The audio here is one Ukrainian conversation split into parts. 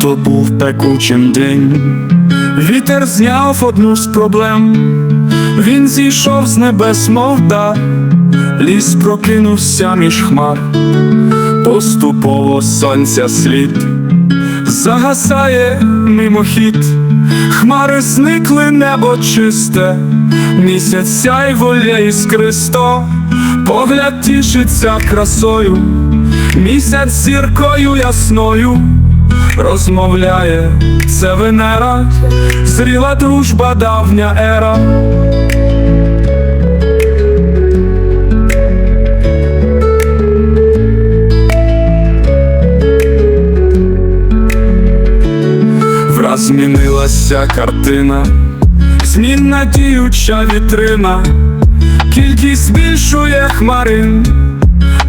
То був пекучим день. Вітер зняв одну з проблем. Він зійшов з небес, мов дар. Ліс прокинувся між хмар. Поступово сонця слід загасає мимохід, хмари зникли, небо чисте, місяць сяйвоє іскристо, погляд тішиться красою, місяць зіркою ясною, розмовляє це Венера, зріла дружба давня ера. Враз змінилася картина, змінна діюча вітрина, кількість збільшує хмарин,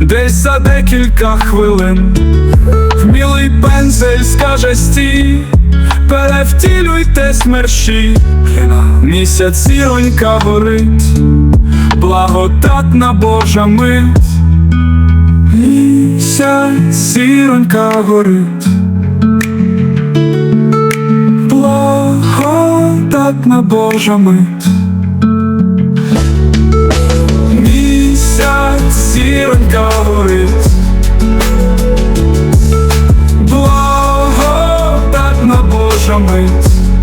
десь за декілька хвилин. Вмілий пензель скаже стій, перевтілюйте смерші, місяць зіронька горить, благодатна Божа мить, місяць зіронька горить. Благодатна Божа мить zombies